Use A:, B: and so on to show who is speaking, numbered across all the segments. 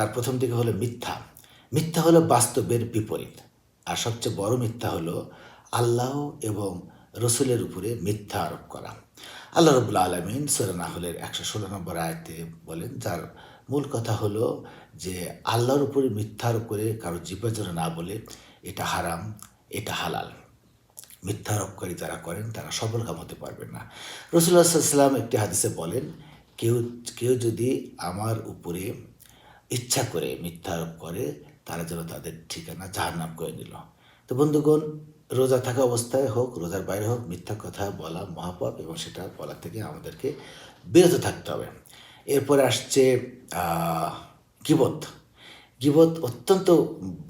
A: তার প্রথম দিকে হলো মিথ্যা। মিথ্যা হলো বাস্তবের বিপরীত। আর সবচেয়ে বড় মিথ্যা হলো আল্লাহ এবং রসুলের উপরে মিথ্যা আরোপ করা। আল্লাহ রবুল্লা আলমিন সুরানাহলের একশো ষোলো নম্বর আয়তে বলেন, যার মূল কথা হলো যে আল্লাহর উপরে মিথ্যা আরোপ করে কারও জীবন না বলে এটা হারাম, এটা হালাল। মিথ্যা আরোপকারী যারা করেন, তারা সফল কাম হতে পারবেন না। রসুল্লাহ সাল্লাম একটি হাদিসে বলেন, কেউ কেউ যদি আমার উপরে ইচ্ছা করে মিথ্যা আরোপ করে, তারা যেন তাদের ঠিকানা জাহান্নাম করে নিল। তো বন্ধুগণ, রোজা থাকা অবস্থায় হোক, রোজার বাইরে হোক, মিথ্যা কথা বলা মহাপাপ এবং সেটা বলা থেকে আমাদেরকে বিরত থাকতে হবে। এরপরে আসছে গিবত। গিবত অত্যন্ত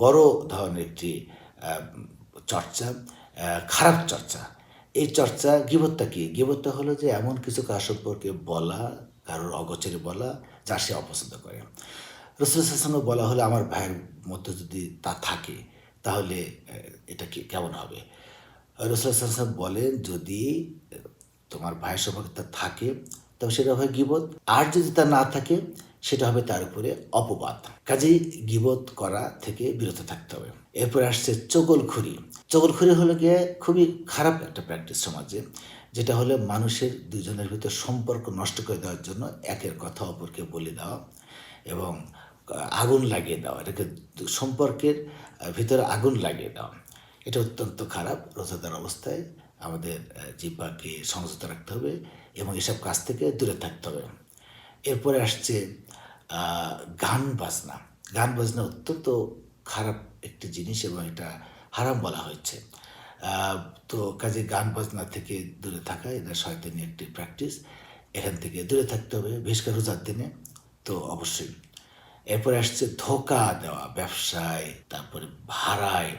A: বড় ধরনের একটি চর্চা খারাপ চর্চা। এই চর্চা গিবতটা কি? গিবতটা হলো যে এমন কিছু কার সম্পর্কে বলা, কারোর অগোচরে বলা যা সে অপছন্দ করে। রসুল সঙ্গে বলা হলে আমার ভাইয়ের মধ্যে যদি তা থাকে, তাহলে এটা কি, কেমন হবে? রসুল সাহেব বলেন, যদি তোমার ভাইয়ের সম্পর্কে তা থাকে, তবে সেটা হবে গিবত। আর যদি তা না থাকে, সেটা হবে তার উপরে অপবাদ। কাজেই গিবত করা থেকে বিরত থাকতে হবে। এরপরে আসছে চগলখুরি। চগলখুরি হলো গিয়ে খুবই খারাপ একটা প্র্যাকটিস সমাজে, যেটা হলো মানুষের দুজনের ভিতর সম্পর্ক নষ্ট করে দেওয়ার জন্য একের কথা অপরকে বলে দেওয়া এবং আগুন লাগিয়ে দেওয়া এটাকে সম্পর্কের ভিতরে আগুন লাগিয়ে দেওয়া এটা অত্যন্ত খারাপ রোজাদার অবস্থায় আমাদের আহ, জিহ্বাকে সংযত রাখতে হবে এবং এসব কাজ থেকে দূরে থাকতে হবে। এরপরে আসছে গান বাজনা। গান বাজনা অত্যন্ত খারাপ একটি জিনিস এবং এটা হারাম বলা হয়েছে। তো কাজে গান বাজনা থেকে দূরে থাকা এটা শয়তানি একটি প্র্যাকটিস এখান থেকে দূরে থাকতে হবে করে রোজার দিনে। তো অবশ্যই এরপরে আসছে ধোকা দেওয়া ব্যবসায়, তারপরে ভাড়ায়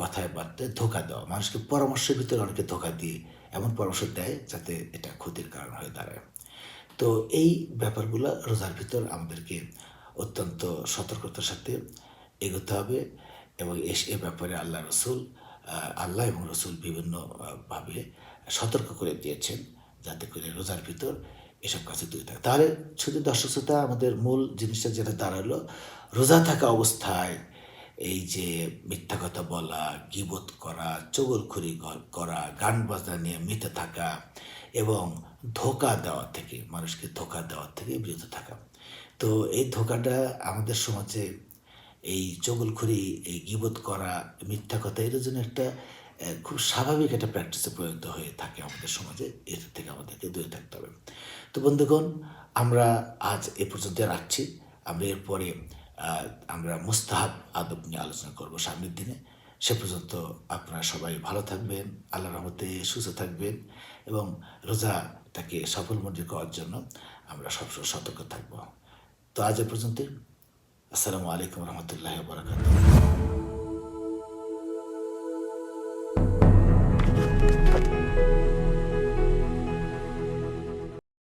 A: কথায় বার্তায় ধোকা দেওয়া। মানুষকে পরামর্শের ভিতরে অনেকে ধোকা দিয়ে এমন পরামর্শ দেয় যাতে এটা ক্ষতির কারণ হয়ে দাঁড়ায়। তো এই ব্যাপারগুলো রোজার ভিতর আমাদেরকে অত্যন্ত সতর্কতার সাথে এগোতে হবে এবং এ ব্যাপারে আল্লাহ রসুল আল্লাহ এবং রসুল বিভিন্নভাবে সতর্ক করে দিয়েছেন যাতে করে রোজার ভিতর এসব কাছে দূরে থাকে। তাহলে শুধু দর্শক শ্রোতা, আমাদের মূল জিনিসটা যেটা দাঁড়াল, রোজা থাকা অবস্থায় এই যে মিথ্যা কথা বলা, গিবত করা চগলখুরি করা, গান বাজনা নিয়ে মেতে থাকা এবং ধোকা দেওয়া থেকে, মানুষকে ধোকা দেওয়ার থেকে বিরত থাকা। তো এই ধোকাটা আমাদের সমাজে এই চগলখুরি এই গিবত করা, মিথ্যা কথা, এর জন্য একটা খুব স্বাভাবিক একটা প্র্যাকটিসে পরিণত হয়ে থাকে আমাদের সমাজে। এর থেকে আমাদেরকে দূরে থাকতে হবে। তো বন্ধুগণ, আমরা আজ এ পর্যন্ত রাখছি। আমরা এরপরে আমরা মুস্তাহাব আদব নিয়ে আলোচনা করব সামনের দিনে। সে পর্যন্ত আপনারা সবাই ভালো থাকবেন আল্লাহ রহমতে সুস্থ থাকবেন এবং রোজাটাকে সফল মন্দির করার জন্য আমরা সবসময় সতর্ক থাকব। তো আজ এ পর্যন্ত আসসালামু আলাইকুম রহমতুল্লাহ বরাকাতুহ।